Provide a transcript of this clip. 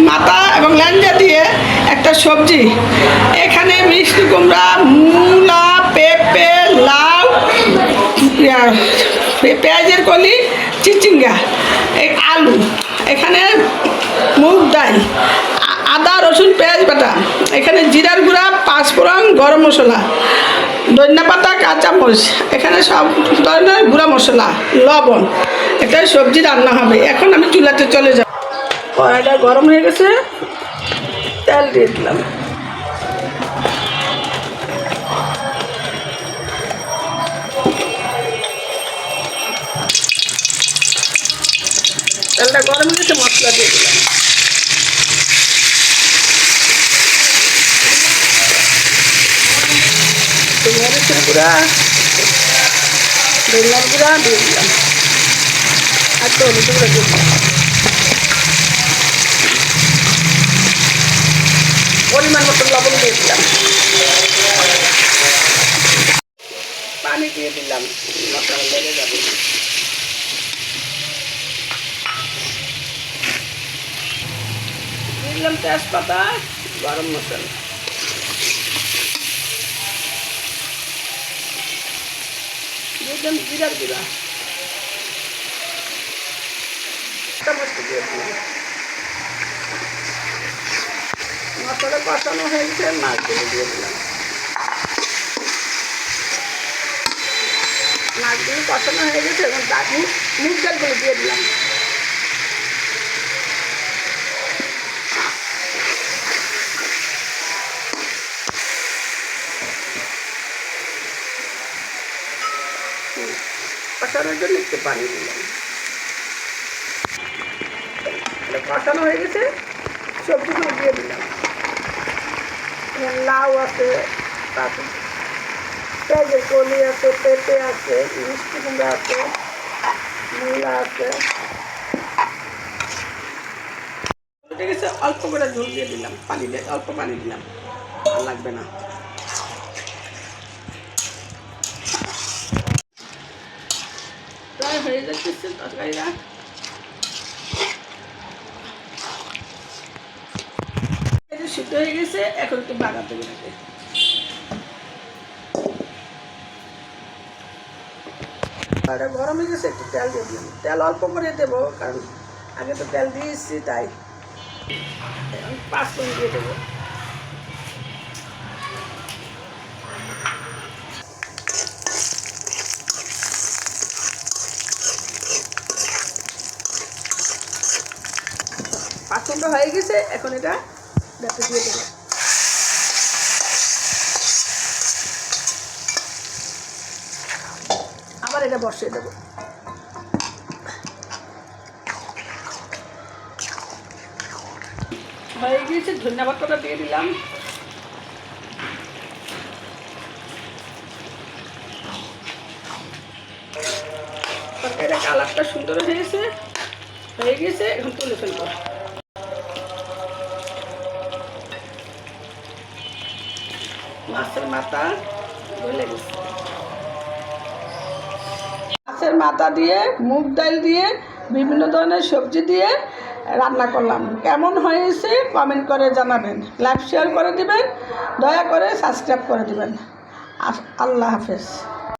মাথা এবং ল্যাঞ্জা দিয়ে একটা সবজি। এখানে মিষ্টি কুমড়া, মূলা, পেঁপে, লাউ পেঁয়াজের কলি, চিচিঙ্গা, এই আলু। এখানে মুগ ডাল, আদা, রসুন, পেঁয়াজ বাটা। এখানে জিরার গুঁড়া, পাঁচফোড়ন, গরম মশলা, ধনিয়া পাতা, কাঁচামরিচ। এখানে সব ধরনের গুঁড়া মশলা, লবণ। একটা সবজি রান্না হবে। এখন আমি চুলাতে চলে যাব। কড়াইটা গরম হয়ে গেছে। তেল দিয়ে দিলাম। তেলটা গরম হয়ে গেছে, মশলা দিয়ে দিলাম। দিয়ে দিলাম। আর তো গুঁড়া দিয়ে দিলাম। পরিমাণ মতো লবণ দিয়ে দিলাম। পানি দিয়ে দিলাম। মশলা লেগে যাবে। দিলাম তেজপাতা, গরম মশলা। দিলাম জিরার গুঁড়া। চামচ দিয়ে দিলাম। মশলা কষানো হয়ে গেছে মাছগুলো দিয়ে দিলাম। মাছগুলো কষানো হয়ে গেছে এবং তার মুগ ডালগুলো দিয়ে দিলাম। কষানোর জন্য একটু পানি দিলাম। কষানো হয়ে গেছে সবজিগুলো দিয়ে দিলাম। লাউ আছে তারপর কলি আছে, পেঁপে আছে মিষ্টি কুমড়া আছে। মূলা আছে, অল্প করে ঝোল দিয়ে দিলাম, পানি দিয়ে, অল্প পানি দিলাম। আর লাগবে না। প্রায় হয়ে যাচ্ছে তরকারিটা। হয়ে গেছে, এখন একটু বাগাতে আর গরম হয়ে গেছে, একটু তেল দিয়ে দিলাম। তেল অল্প করে দেবো, কারণ আগে তো তেল দিয়েছি, তাই। পাঁচ দিয়ে দেবো। পাঁচ হয়ে গেছে, এখন এটা ডাতে দিয়ে দেবো আবার এটা বসিয়ে দেবো। হয়ে গিয়েছে, ধন্যবাদ কথা দিয়ে দিলাম। তরকারিটা কালারটা সুন্দর হয়েছে। হয়ে গেছে এখন তুলে ফেলব। মাছের মাথা। গলে গেছে। মাছের মাথা দিয়ে মুগ ডাল দিয়ে বিভিন্ন ধরনের সবজি দিয়ে রান্না করলাম। কেমন হয়েছে কমেন্ট করে জানাবেন। লাইক শেয়ার করে দিবেন। দয়া করে সাবস্ক্রাইব করে দিবেন। আল্লাহ হাফেজ।